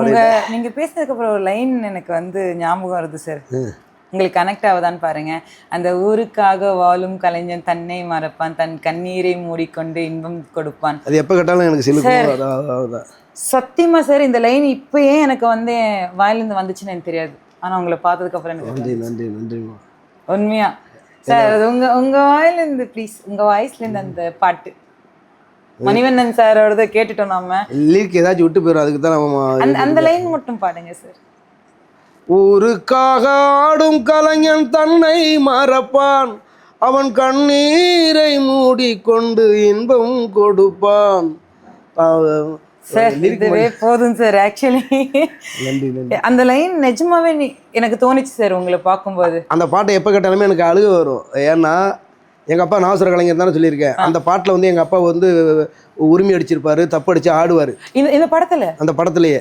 உங்க நீங்க பேசினதுக்கு அப்புறம் ஒரு லைன் எனக்கு வந்து ஞாபகம் வருது சார் உங்களுக்கு கனெக்ட் ஆகுதான்னு பாருங்க. அந்த ஊருக்காக வாழும் கலைஞன் தன்னை மறப்பான் தன் கண்ணீரை மூடிக்கொண்டு இன்பம் கொடுப்பான். அது எப்போ கேட்டாலும் எனக்கு அதான் சத்தியமா சார் இந்த லைன் இப்பயே எனக்கு வந்து என் வாயிலிருந்து வந்துச்சுன்னு எனக்கு தெரியாது. ஆனா உங்களை பார்த்ததுக்கு அப்புறம் எனக்கு நன்றி நன்றி நன்றிம்மா உண்மையா? சார் உங்க உங்க வாயில இருந்து ப்ளீஸ் உங்க வாய்ஸ்ல இருந்து அந்த பாட்டு. மணிவண்ணன் சாரோடத கேட்டுட்டோம் நாம. லீக் ஏதாச்சும் விட்டு போயிடும் அதுக்கு தான் நம்ம அந்த லைன் மட்டும் பாடுங்க சார் ஊருக்காக ஆடும் கலைஞன் தன்னை மறப்பான். அவன் கண்ணீரை மூடிக்கொண்டு இன்பம் கொடுப்பான். சார் இதுவே போதும் சார் ஆக்சுவலி அந்த லைன் நிஜமாவே எனக்கு தோணுச்சு சார் உங்களை பார்க்கும்போது. அந்த பாட்டை எப்போ கேட்டாலுமே எனக்கு அழுக வரும். ஏன்னா எங்கள் அப்பா நாசுர கலைஞர் தானே சொல்லியிருக்கேன். அந்த பாட்டில் வந்து எங்கள் அப்பா வந்து உரிமை அடிச்சிருப்பாரு தப்பு அடிச்சு ஆடுவார். இந்த இந்த படத்துல? அந்த படத்துலயே.